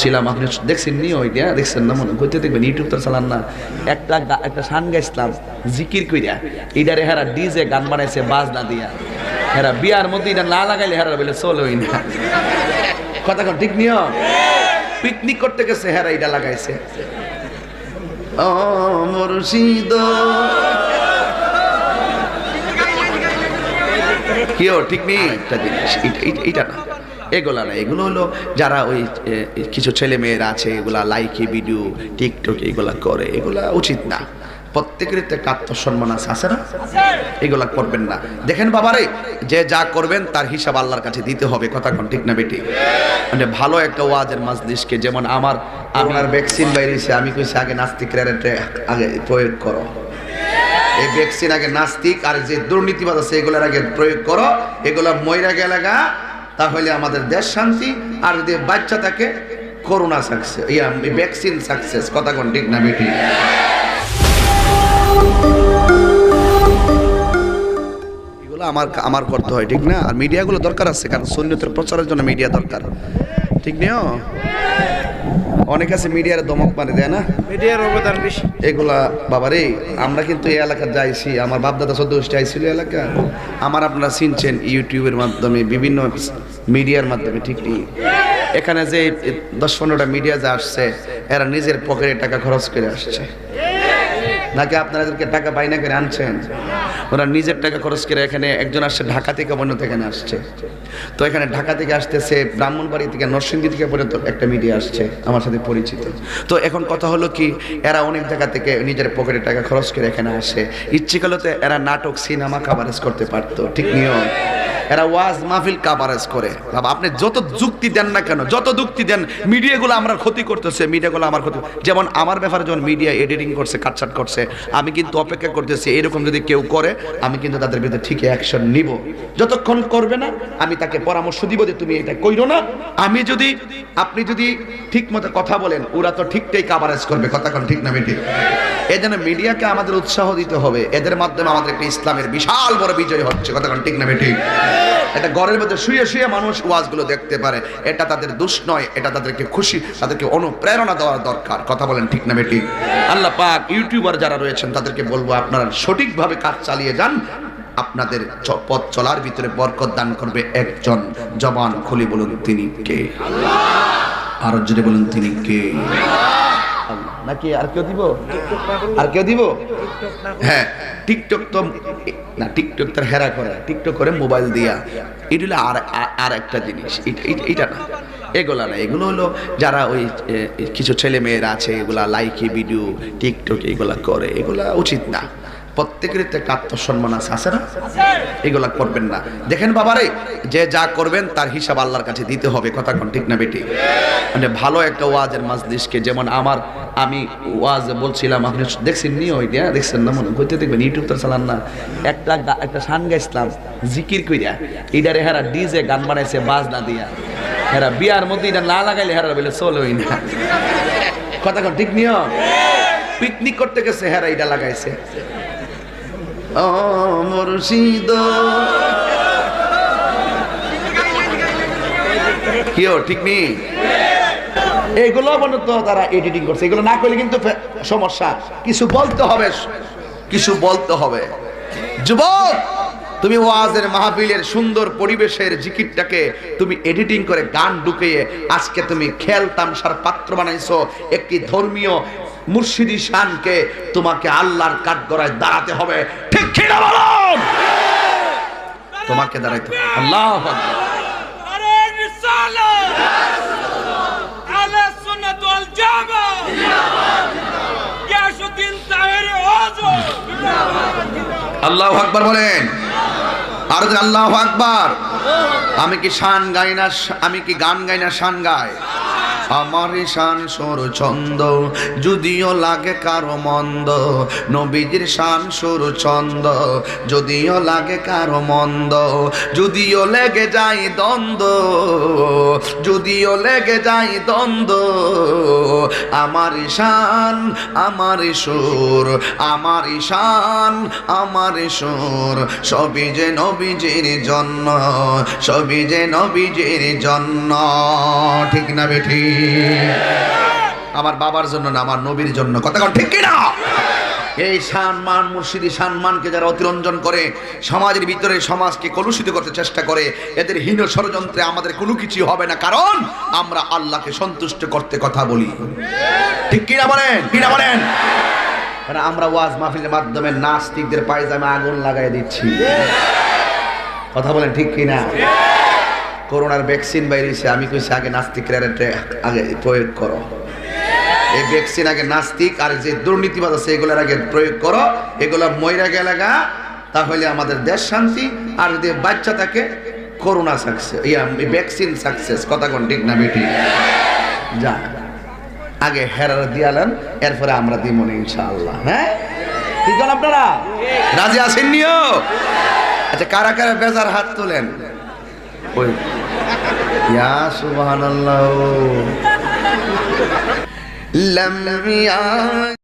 ছিলাম, আপনি দেখছেন নি ওইটা দেখছেন না মনে করতে দেখবেন ইউটিউব তো চালান না। একটা একটা সান গাইছিলাম, জিকির কইরা। ইডারে হেরা ডিজে গান বানাইছে বাজ না দিয়া। হেরা বিয়ার মধ্যে এটা না লাগাইলে হেরা বলে চলোই না। কথা কোন, ঠিক নিও পিকনিক করতে গেছে, হেরা এটা লাগাইছে। ও মুর্শিদ। কেউ ঠিক নেই একটা এটা না। এগুলা না, এগুলো হলো যারা ওই কিছু ছেলে মেয়েরা আছে, এগুলা লাইকি ভিডিও টিকটক এগুলা করে, এগুলা উচিত না। প্রত্যেকের একটা আত্মসম্মান আছে আছে না? এগুলা করবেন না। দেখেন বাবারে, যে যা করবেন তার হিসাব আল্লাহর কাছে দিতে হবে, কথা কোন ঠিক না বেটি? মানে ভালো একটা ওয়াজের মাজলিসকে যেমন আমার আপনার ভ্যাকসিন বাইরেছে, আমি কইছি, আগে নাস্তিকরা এটা আগে প্রয়োগ করো। এই ভ্যাকসিন আগে নাস্তিক, আর যে দুর্নীতিবাদ আছে, এগুলোর আগে প্রয়োগ করো। এগুলো ময়রা গেলাগা তাহলে আমাদের দেশ শান্তি, আর যদি বাচ্চা থাকে, করোনা সাকসেস ইয়া ভ্যাকসিন সাকসেস কথা কোন ঠিক না বেটি এগুলো আমার আমার করতে হয়, ঠিক না? আর মিডিয়াগুলো দরকার আছে, কারণ সৈন্যতের প্রচারের জন্য মিডিয়া দরকার। ঠিক নিও? অনেক আছে মিডিয়ার দমক মানে দেয় না? মিডিয়ার অবদান বেশি। এগুলা বাবারে আমরা কিন্তু এই এলাকা যাইছি আমার বাপদাদা সদস্য আইছিল এলাকা। আমার আপনারা চিনছেন ইউটিউবের মাধ্যমে বিভিন্ন মিডিয়ার মাধ্যমে ঠিক নেই। এখানে যে দশ পনেরোটা মিডিয়া যে আসছে এরা নিজের পকেটে টাকা খরচ করে আসছে। নাকি আপনাদেরকে টাকা বাইনা করে আনছেন? ওরা নিজের টাকা খরচ করে এখানে একজন আসছে ঢাকা থেকে অন্য এখানে আসছে। তো এখানে ঢাকা থেকে আসতেছে ব্রাহ্মণবাড়ি থেকে, নরসিংদী থেকে পর্যন্ত একটা মিডিয়া আসছে, আমার সাথে পরিচিত। তো এখন কথা হলো কি, এরা অনেক জায়গা থেকে নিজের পকেটে টাকা খরচ করে এখানে আসে। ইচ্ছে করলে তো এরা নাটক সিনেমা কাভারেজ করতে পারতো, ঠিক নিয়ম। এরা ওয়াজ মাহফিল কাভারেজ করে। আপনি যত যুক্তি দেন না কেন, যত যুক্তি দেন মিডিয়াগুলো আমরা ক্ষতি করতেছে মিডিয়াগুলো আমার ক্ষতি। যেমন আমার ব্যাপারে যখন মিডিয়া এডিটিং করছে, কাটছাট করছে, আমি কিন্তু অপেক্ষা করতেছি, এরকম যদি কেউ করে, আমি কিন্তু তাদের বিরুদ্ধে ঠিক অ্যাকশন নিব। যতক্ষণ করবে না, আমি তাকে পরামর্শ দিব যে তুমি এটা কইরো না। আমি যদি, আপনি যদি ঠিক মতো কথা বলেন, ওরা তো ঠিকটাই কাভারেজ করবে, কথা কোন ঠিক না বেটি এই মিডিয়াকে আমাদের উৎসাহ দিতে হবে। এদের মাধ্যমে আমাদের একটা ইসলামের বিশাল বড় বিজয় হচ্ছে, কথা কোন ঠিক না বেটি এটা ঘরের মধ্যে শুয়ে শুয়ে মানুষ ওয়াজগুলো দেখতে পারে। এটা তাদের দোষ নয়, এটা তাদেরকে খুশি, তাদেরকে অনুপ্রেরণা দেওয়া দরকার, কথা বলেন ঠিক না বেটি আল্লাহ পাক ইউটিউবার যারা রয়েছেন, তাদেরকে বলব আপনারা সঠিকভাবে কাজ চালিয়ে যান। আপনাদের পথ চলার ভিতরে বরকত দান করবে একজন জবান খুলি বলুন তিনি কে? আরও জোরে বলুন তিনি কে? নাকি আর কেউ দিব? আর কেউ দিব? হ্যাঁ টিকটক তো না টিকটক তার হেরা করে টিকটক করে মোবাইল দিয়া। এটা হলো আর আর- একটা জিনিস। এটা না এগুলা না এগুলো হলো যারা ওই কিছু ছেলে মেয়েরা আছে এগুলা লাইকি ভিডিও টিকটক এগুলা করে এগুলা উচিত না। প্রত্যেকের একটা আত্মসম্মান আছে আছে না? এগুলা করবেন না। দেখেন বাবারে, যে যা করবেন তার হিসাব আল্লাহর কাছে দিতে হবে, কথা কোন ঠিক না বেটি? মানে ভালো একটা ওয়াজের মাজলিসকে যেমন আমার, আমি ওয়াজ বলছিলাম, আপনি দেখছেন নি ওইটা দেখছেন না মনে? করতে দেখবেন ইউটিউব তো চালান না। একটা একটা সান গাইছিলাম, জিকির কইরা ইডারে হেরা ডিজে গান বানাইছে বাজ না দিয়া। হেরা বিয়ার মধ্যে এটা না লাগাইলে হেরা বলে চলোই না। কথা কোন ঠিক নিও পিকনিক করতে গেছে, হেরা এটা লাগাইছে। ও মুর্শিদ। কিও, ঠিক নেই এগুলো মনে তারা এডিটিং করছে। এগুলো না করলে কিন্তু সমস্যা। কিছু বলতে হবে। কিছু বলতে হবে। যুবক, তুমি ওয়াজের মাহফিলের সুন্দর পরিবেশের জিকিরটাকে তুমি এডিটিং করে গান ঢুকিয়ে আজকে তুমি খেল তামসার পাত্র বানাইছো। একটি ধর্মীয় মুর্শিদি শানকে তোমাকে আল্লাহর কাঠগড়ায় দাঁড়াতে হবে। কিনা বলুন তোমাকে দাঁড়াইতে আল্লাহ আল্লাহ আকবার বলেন। আর আল্লাহ আকবার। আমি কি শান গাই না আমি কি গান গাই না শান গাই? আমার শান সর ছন্দ, যদিও লাগে কারও মন্দ, নবীজির শান সর ছন্দ, যদিও লাগে কারও মন্দ, যদিও লেগে যায় দ্বন্দ্ব, যদিও লেগে যায় দ্বন্দ্ব, আমার শান আমার সুর, আমার শান আমার সুর, সবই যে নবীজির জন্য, সবই যে নবীজির জন্য, ঠিক না বেঠি আমার বাবার জন্য না, আমার নবীর জন্য। কথা কন, ঠিক কিনা? এই সম্মান, মুর্শিদি সম্মানকে যারা অতিরঞ্জন করে, সমাজের ভিতরে, সমাজকে কলুষিত করতে চেষ্টা করে, এদের হীন ষড়যন্ত্রে আমাদের কোনো কিছু হবে না। কারণ আমরা আল্লাহকে সন্তুষ্ট করতে কথা বলি। ঠিক কিনা বলেন? কিনা বলেন? কারণ আমরা ওয়াজ মাহফিলের মাধ্যমে নাস্তিকদের পায়জামে আগুন লাগাই দিচ্ছি। কথা বলেন ঠিক কিনা? করোনার ভ্যাকসিন বাইরেছে, আমি কইছি আগে নাস্তিকরা আগে প্রয়োগ করো। এই ভ্যাকসিন আগে নাস্তিক আর যে দুর্নীতিবাদ আছে, এগুলোর আগে প্রয়োগ করো। এগুলো ময়রা গেলাগা তাহলে আমাদের দেশ শান্তি। আর যদি বাচ্চা থাকে, করোনা সাকসেস ইয়া ভ্যাকসিন সাকসেস কথা কোন ঠিক না বেটি? যা, আগে হেরার দিয়ালেন এরপরে আমরা দিব ইনশাআল্লাহ হ্যাঁ? বল আপনারা? রাজি আছেন নিও? আচ্ছা কারা কারা বেজার হাত তোলেন? ওই ইয়া সুবহানাল্লাহ। লাম